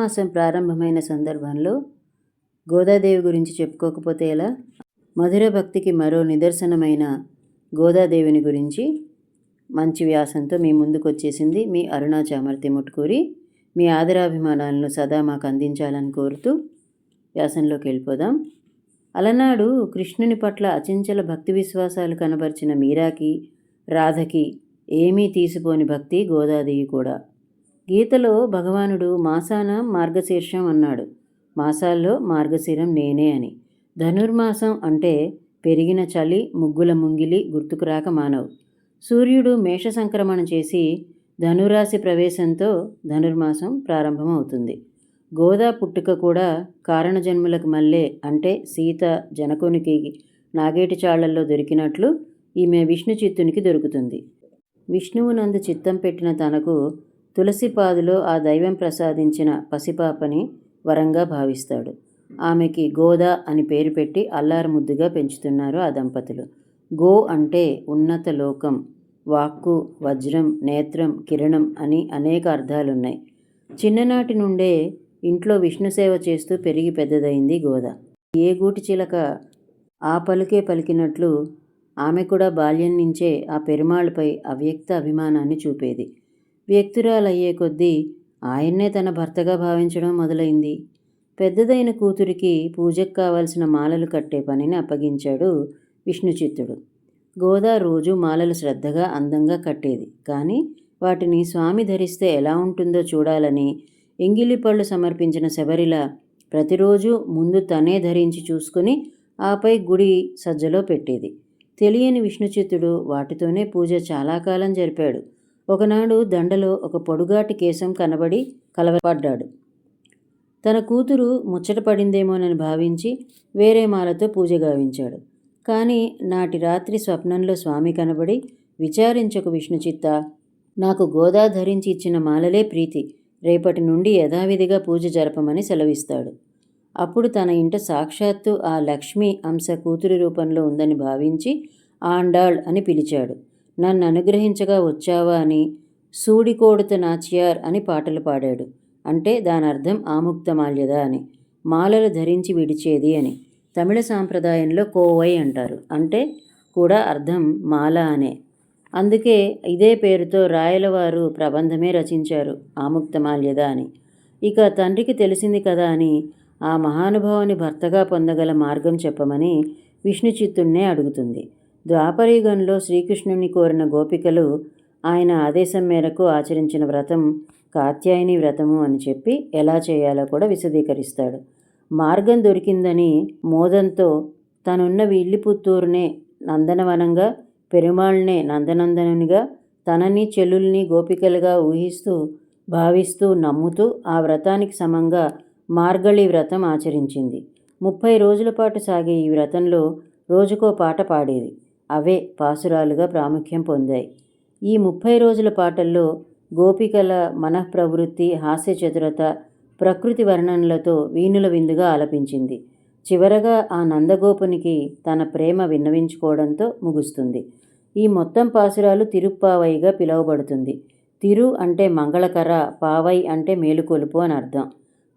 మాసం ప్రారంభమైన సందర్భంలో గోదాదేవి గురించి చెప్పుకోకపోతే ఎలా? మధుర భక్తికి మరో నిదర్శనమైన గోదాదేవిని గురించి మంచి వ్యాసంతో మీ ముందుకు వచ్చేసింది మీ అరుణా చామర్తి ముట్కూరి మీ ఆదరాభిమానాలను సదా మాకు అందించాలని కోరుతూ వ్యాసంలోకి వెళ్ళిపోదాం. అలనాడు కృష్ణుని పట్ల అచంచల భక్తి విశ్వాసాలు కనబరిచిన మీరాకి రాధకి ఏమీ తీసిపోని భక్తి గోదాదేవి కూడా. గీతలో భగవానుడు మాసాన మార్గశీర్షం అన్నాడు. మాసాల్లో మార్గశిరం నేనే అని. ధనుర్మాసం అంటే పెరిగిన చలి ముగ్గుల ముంగిలి గుర్తుకు రాక మానవు. సూర్యుడు మేష సంక్రమణ చేసి ధనురాశి ప్రవేశంతో ధనుర్మాసం ప్రారంభమవుతుంది. గోదా పుట్టుక కూడా కారణజన్ములకు మల్లే అంటే సీత జనకునికి నాగేటి చాళ్ళల్లో దొరికినట్లు ఈమె విష్ణు చిత్తునికి దొరుకుతుంది. విష్ణువునందు చిత్తం పెట్టిన తనకు తులసిపాదులో ఆ దైవం ప్రసాదించిన పసిపాపని వరంగా భావిస్తాడు. ఆమెకి గోదా అని పేరు పెట్టి అల్లారు ముద్దుగా పెంచుతున్నారు ఆ దంపతులు. గో అంటే ఉన్నత లోకం వాక్కు వజ్రం నేత్రం కిరణం అని అనేక అర్థాలున్నాయి. చిన్ననాటి నుండే ఇంట్లో విష్ణు సేవ చేస్తూ పెరిగి పెద్దదైంది గోద. ఏ గూటి చిలక ఆ పలుకే పలికినట్లు ఆమె కూడా బాల్యం నుంచే ఆ పెరుమాళ్ళపై అవ్యక్త అభిమానాన్ని చూపేది. వ్యక్తురాలయ్యే కొద్దీ ఆయన్నే తన భర్తగా భావించడం మొదలైంది. పెద్దదైన కూతురికి పూజకు కావలసిన మాలలు కట్టే పనిని అప్పగించాడు విష్ణుచిత్తుడు. గోదా రోజు మాలలు శ్రద్ధగా అందంగా కట్టేది. కానీ వాటిని స్వామి ధరిస్తే ఎలా ఉంటుందో చూడాలని ఎంగిలిపళ్ళు సమర్పించిన శబరిల ప్రతిరోజు ముందు తనే ధరించి చూసుకుని ఆపై గుడి సజ్జలో పెట్టేది. తెలియని విష్ణుచిత్తుడు వాటితోనే పూజ చాలా కాలం జరిపాడు. ఒకనాడు దండలో ఒక పొడుగాటి కేశం కనబడి కలవపడ్డాడు తన కూతురు ముచ్చట పడిందేమోనని భావించి వేరే మాలతో పూజ గావించాడు. కానీ నాటి రాత్రి స్వప్నంలో స్వామి కనబడి విచారించక విష్ణుచిత్త నాకు గోదా ధరించి ఇచ్చిన మాలలే ప్రీతి రేపటి నుండి యథావిధిగా పూజ జరపమని సెలవిస్తాడు. అప్పుడు తన ఇంట సాక్షాత్తు ఆ లక్ష్మి అంశ కూతురి రూపంలో ఉందని భావించి ఆండాళ్ అని పిలిచాడు. నన్ను అనుగ్రహించగా వచ్చావా అని సూడికోడుత నాచియార్ అని పాటలు పాడాడు. అంటే దాని అర్థం ఆముక్తమాల్యద అని. మాలలు ధరించి విడిచేది అని. తమిళ సాంప్రదాయంలో కోవై అంటారు. అంటే కూడా అర్థం మాల అనే. అందుకే ఇదే పేరుతో రాయలవారు ప్రబంధమే రచించారు ఆముక్తమాల్యద అని. ఇక తండ్రికి తెలిసింది కదా అని ఆ మహానుభావుని భర్తగా పొందగల మార్గం చెప్పమని విష్ణుచిత్తుణ్ణే అడుగుతుంది. ద్వాపరయుగంలో శ్రీకృష్ణుని కోరిన గోపికలు ఆయన ఆదేశం మేరకు ఆచరించిన వ్రతం కాత్యాయని వ్రతము అని చెప్పి ఎలా చేయాలో కూడా విశదీకరిస్తాడు. మార్గం దొరికిందని మోదంతో తనున్న విల్లిపుత్తూరునే నందనవనంగా పెరుమాళ్నే నందనందనునిగా తనని చెల్లుల్ని గోపికలుగా ఊహిస్తూ భావిస్తూ నమ్ముతూ ఆ వ్రతానికి సమంగా మార్గళి వ్రతం ఆచరించింది. ముప్పై రోజుల పాటు సాగే ఈ వ్రతంలో రోజుకో పాట పాడేది. అవే పాసురాలుగా ప్రాముఖ్యం పొందాయి. ఈ ముప్పై రోజుల పాటల్లో గోపికల మనఃప్రవృత్తి హాస్య చతురత ప్రకృతి వర్ణనలతో వీణుల విందుగా ఆలపించింది. చివరగా ఆ నందగోపునికి తన ప్రేమ విన్నవించుకోవడంతో ముగుస్తుంది. ఈ మొత్తం పాసురాలు తిరుప్పావైగా పిలువబడుతుంది. తిరు అంటే మంగళకర పావై అంటే మేలుకొలుపు అని అర్థం.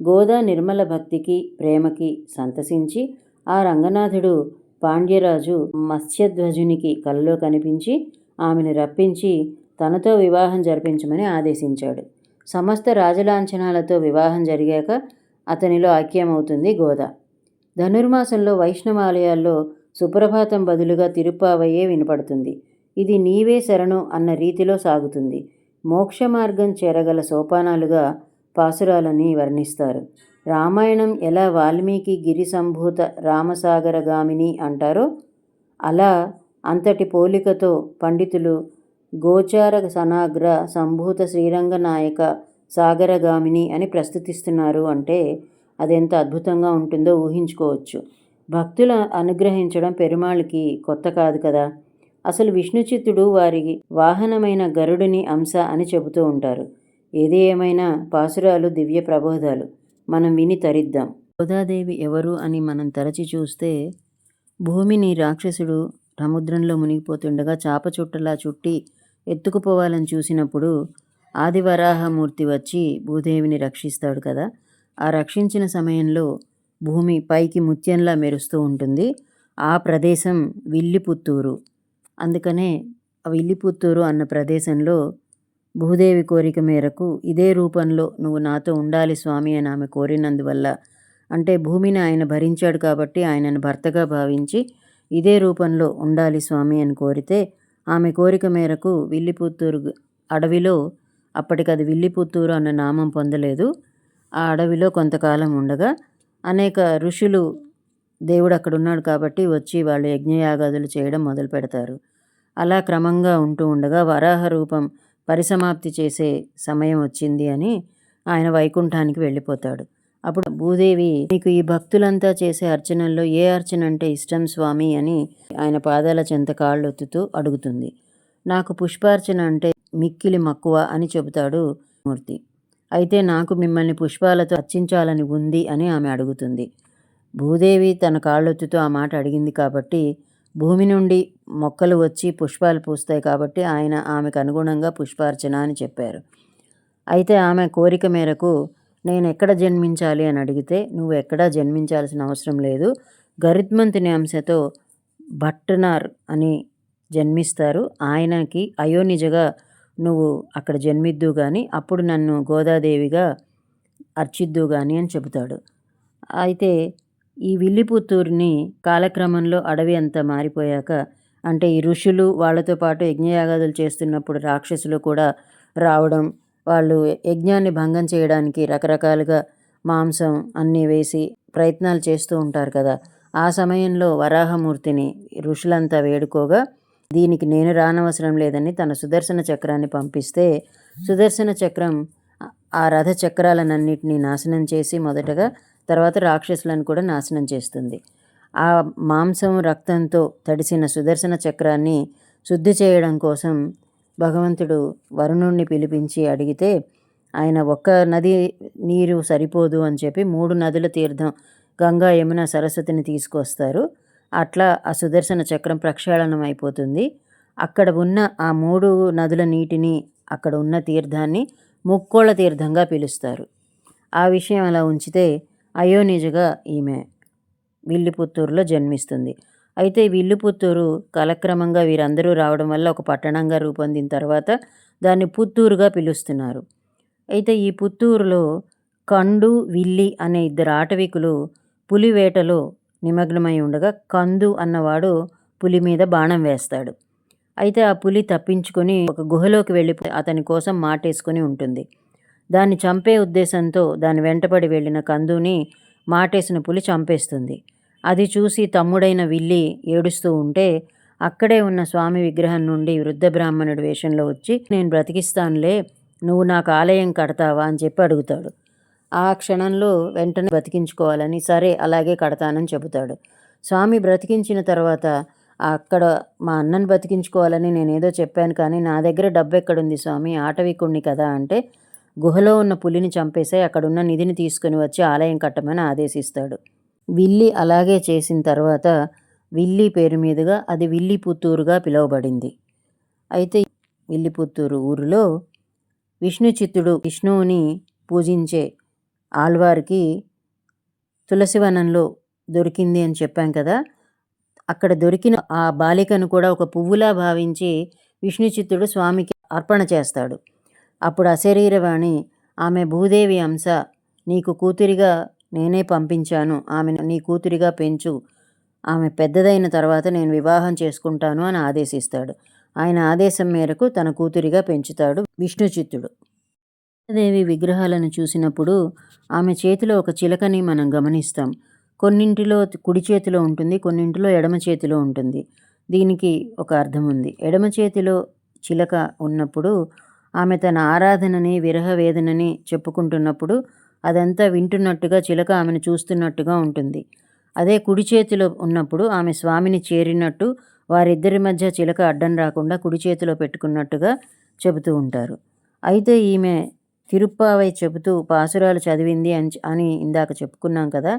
గోదా నిర్మల భక్తికి ప్రేమకి సంతసించి ఆ రంగనాథుడు పాండ్యరాజు మత్స్యధ్వజునికి కలలో కనిపించి ఆమెను రప్పించి తనతో వివాహం జరిపించమని ఆదేశించాడు. సమస్త రాజలాంఛనాలతో వివాహం జరిగాక అతనిలో ఐక్యమవుతుంది గోదా. ధనుర్మాసంలో వైష్ణవాలయాల్లో సుప్రభాతం బదులుగా తిరుప్పావయ్యే వినపడుతుంది. ఇది నీవే శరణు అన్న రీతిలో సాగుతుంది. మోక్ష మార్గం చేరగల సోపానాలుగా పాసురాలని వర్ణిస్తారు. రామాయణం ఎలా వాల్మీకి గిరి సంభూత రామసాగరగామిని అంటారో అలా అంతటి పోలికతో పండితులు గోచార సనాగ్ర సంభూత శ్రీరంగనాయక సాగరగామిని అని ప్రస్తుతిస్తున్నారు అంటే అదెంత అద్భుతంగా ఉంటుందో ఊహించుకోవచ్చు. భక్తుల అనుగ్రహించడం పెరుమాళ్ళకి కొత్త కాదు కదా. అసలు విష్ణుచిత్తుడు వారి వాహనమైన గరుడిని అంశ అని చెబుతూ ఉంటారు. ఏది ఏమైనా పాసురాలు దివ్య ప్రబోధాలు. మనం విని తరిద్దాం. గోదాదేవి ఎవరు అని మనం తరచి చూస్తే భూమిని రాక్షసుడు సముద్రంలో మునిగిపోతుండగా చాప చుట్టలా చుట్టి ఎత్తుకుపోవాలని చూసినప్పుడు ఆదివరాహమూర్తి వచ్చి భూదేవిని రక్షిస్తాడు కదా. ఆ రక్షించిన సమయంలో భూమి పైకి ముత్యంలా మెరుస్తూ ఉంటుంది. ఆ ప్రదేశం విల్లిపుత్తూరు. అందుకనే ఆ విల్లిపుత్తూరు అన్న ప్రదేశంలో భూదేవి కోరిక మేరకు ఇదే రూపంలో నువ్వు నాతో ఉండాలి స్వామి అని ఆమె కోరినందువల్ల. అంటే భూమిని ఆయన భరించాడు కాబట్టి ఆయనను భర్తగా భావించి ఇదే రూపంలో ఉండాలి స్వామి అని కోరితే ఆమె కోరిక మేరకు విల్లిపుత్తూరు అడవిలో అప్పటికది విల్లిపుత్తూరు అన్న నామం పొందలేదు. ఆ అడవిలో కొంతకాలం ఉండగా అనేక ఋషులు దేవుడు అక్కడ ఉన్నాడు కాబట్టి వచ్చి వాళ్ళు యజ్ఞయాగాదులు చేయడం మొదలు పెడతారు అలా క్రమంగా ఉంటూ ఉండగా వరాహ రూపం పరిసమాప్తి చేసే సమయం వచ్చింది అని ఆయన వైకుంఠానికి వెళ్ళిపోతాడు. అప్పుడు భూదేవి మీకు ఈ భక్తులంతా చేసే అర్చనల్లో ఏ అర్చన అంటే ఇష్టం స్వామి అని ఆయన పాదాల చెంత కాళ్ళొత్తుతూ అడుగుతుంది. నాకు పుష్పార్చన అంటే మిక్కిలి మక్కువ అని చెబుతాడు మూర్తి. అయితే నాకు మిమ్మల్ని పుష్పాలతో అర్చించాలని ఉంది అని ఆమె అడుగుతుంది. భూదేవి తన కాళ్ళొత్తుతో ఆ మాట అడిగింది కాబట్టి భూమి నుండి మొక్కలు వచ్చి పుష్పాలు పూస్తాయి కాబట్టి ఆయన ఆమెకు అనుగుణంగా పుష్పార్చన అని చెప్పారు. అయితే ఆమె కోరిక మేరకు నేను ఎక్కడ జన్మించాలి అని అడిగితే నువ్వు ఎక్కడా జన్మించాల్సిన అవసరం లేదు. గరిద్మంతుని అంశతో భట్టనార్ అని జన్మిస్తారు. ఆయనకి అయోనిజగా నువ్వు అక్కడ జన్మిద్దు కానీ అప్పుడు నన్ను గోదాదేవిగా అర్చిద్దు కానీ అని చెబుతాడు. అయితే ఈ విల్లిపుత్తూరుని కాలక్రమంలో అడవి అంతా మారిపోయాక అంటే ఈ ఋషులు వాళ్ళతో పాటు యజ్ఞయాగాదులు చేస్తున్నప్పుడు రాక్షసులు కూడా రావడం వాళ్ళు యజ్ఞాన్ని భంగం చేయడానికి రకరకాలుగా మాంసం అన్నీ వేసి ప్రయత్నాలు చేస్తూ ఉంటారు కదా. ఆ సమయంలో వరాహమూర్తిని ఋషులంతా వేడుకోగా దీనికి నేను రానవసరం లేదని తన సుదర్శన చక్రాన్ని పంపిస్తే సుదర్శన చక్రం ఆ రథ చక్రాలనన్నింటినీ నాశనం చేసి మొదటగా తర్వాత రాక్షసులను కూడా నాశనం చేస్తుంది. ఆ మాంసం రక్తంతో తడిసిన సుదర్శన చక్రాన్ని శుద్ధి చేయడం కోసం భగవంతుడు వరుణుణ్ణి పిలిపించి అడిగితే ఆయన ఒక్క నది నీరు సరిపోదు అని చెప్పి మూడు నదుల తీర్థం గంగా యమున సరస్వతిని తీసుకొస్తారు. అట్లా ఆ సుదర్శన చక్రం ప్రక్షాళనం అయిపోతుంది. అక్కడ ఉన్న ఆ మూడు నదుల నీటిని అక్కడ ఉన్న తీర్థాన్ని ముక్కోళ్ళ తీర్థంగా పిలుస్తారు. ఆ విషయం అలా ఉంచితే అయోనిజగా ఈమె విల్లిపుత్తూరులో జన్మిస్తుంది. అయితే విల్లుపుత్తూరు కాలక్రమంగా వీరందరూ రావడం వల్ల ఒక పట్టణంగా రూపొందిన తర్వాత దాన్ని పుత్తూరుగా పిలుస్తున్నారు. అయితే ఈ పుత్తూరులో కండు విల్లి అనే ఇద్దరు ఆటవికులు పులి వేటలో నిమగ్నమై ఉండగా కందు అన్నవాడు పులి మీద బాణం వేస్తాడు. అయితే ఆ పులి తప్పించుకొని ఒక గుహలోకి వెళ్ళిపోయి అతని కోసం మాటేసుకొని ఉంటుంది. దాన్ని చంపే ఉద్దేశంతో దాని వెంటబడి వెళ్ళిన కందుని మాటేసిన పులి చంపేస్తుంది. అది చూసి తమ్ముడైన విల్లి ఏడుస్తూ ఉంటే అక్కడే ఉన్న స్వామి విగ్రహం నుండి వృద్ధ బ్రాహ్మణుడి వేషంలో వచ్చి నేను బ్రతికిస్తానులే నువ్వు నాకు ఆలయం కడతావా? అని చెప్పి అడుగుతాడు. ఆ క్షణంలో వెంటనే బ్రతికించుకోవాలని సరే అలాగే కడతానని చెబుతాడు. స్వామి బ్రతికించిన తర్వాత అక్కడ మా అన్నను బతికించుకోవాలని నేనేదో చెప్పాను కానీ నా దగ్గర డబ్బు ఎక్కడుంది స్వామి ఆటవికుణ్ణి కదా అంటే గుహలో ఉన్న పులిని చంపేసి అక్కడున్న నిధిని తీసుకుని వచ్చి ఆలయం కట్టమని ఆదేశిస్తాడు. విల్లి అలాగే చేసిన తర్వాత విల్లి పేరు మీదుగా అది విల్లి పుత్తూరుగా పిలువబడింది. అయితే విల్లిపుత్తూరు ఊరిలో విష్ణు చిత్తుడు విష్ణువుని పూజించే ఆళ్వారికి తులసివనంలో దొరికింది అని చెప్పాం కదా. అక్కడ దొరికిన ఆ బాలికను కూడా ఒక పువ్వులా భావించి విష్ణు చిత్తుడు స్వామికి అర్పణ చేస్తాడు. అప్పుడు అశరీరవాణి ఆమె భూదేవి అంశ నీకు కూతురిగా నేనే పంపించాను ఆమెను నీ కూతురిగా పెంచు ఆమె పెద్దదైన తర్వాత నేను వివాహం చేసుకుంటాను అని ఆదేశిస్తాడు. ఆయన ఆదేశం మేరకు తన కూతురిగా పెంచుతాడు విష్ణుచిత్తుడు. దేవి విగ్రహాలను చూసినప్పుడు ఆమె చేతిలో ఒక చిలకని మనం గమనిస్తాం. కొన్నింటిలో కుడి చేతిలో ఉంటుంది కొన్నింటిలో ఎడమ చేతిలో ఉంటుంది. దీనికి ఒక అర్థం ఉంది ఎడమ చేతిలో చిలక ఉన్నప్పుడు ఆమె తన ఆరాధనని విరహవేదనని చెప్పుకుంటున్నప్పుడు అదంతా వింటున్నట్టుగా చిలక ఆమెను చూస్తున్నట్టుగా ఉంటుంది. అదే కుడి చేతిలో ఉన్నప్పుడు ఆమె స్వామిని చేరినట్టు వారిద్దరి మధ్య చిలక అడ్డం రాకుండా కుడి చేతిలో పెట్టుకున్నట్టుగా చెబుతూ ఉంటారు. అయితే ఈమె తిరుప్పావై చెబుతూ పాసురాలు చదివింది అని అని ఇందాక చెప్పుకున్నాం కదా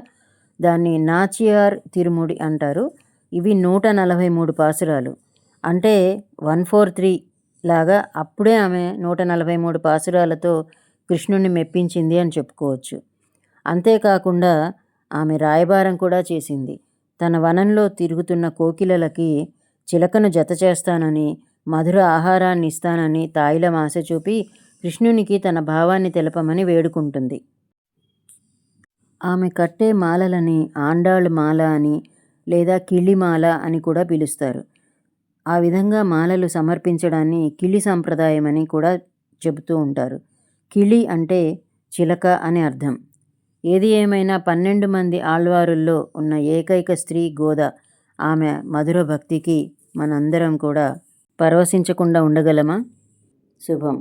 దాన్ని నాచియార్ తిరుముడి అంటారు. ఇవి నూట నలభై మూడు పాసురాలు. అంటే వన్ ఫోర్ త్రీ లాగా అప్పుడే ఆమె నూట నలభై మూడు పాసురాలతో కృష్ణుణ్ణి మెప్పించింది అని చెప్పుకోవచ్చు. అంతేకాకుండా ఆమె రాయబారం కూడా చేసింది. తన వనంలో తిరుగుతున్న కోకిలలకి చిలకను జత చేస్తానని మధుర ఆహారాన్ని ఇస్తానని తాయిలం ఆశ చూపి కృష్ణునికి తన భావాన్ని తెలపమని వేడుకుంటుంది. ఆమె కట్టే మాలలని ఆండాళ్ళు మాల అని లేదా కిళ్ళిమాల అని కూడా పిలుస్తారు. ఆ విధంగా మాలలు సమర్పించడాన్ని కిళి సాంప్రదాయమని అని కూడా చెబుతూ ఉంటారు. కిళి అంటే చిలక అని అర్థం. ఏది ఏమైనా పన్నెండు మంది ఆళ్వారుల్లో ఉన్న ఏకైక స్త్రీ గోద ఆమె మధుర భక్తికి మనందరం కూడా పరవశించకుండా ఉండగలమా? శుభం.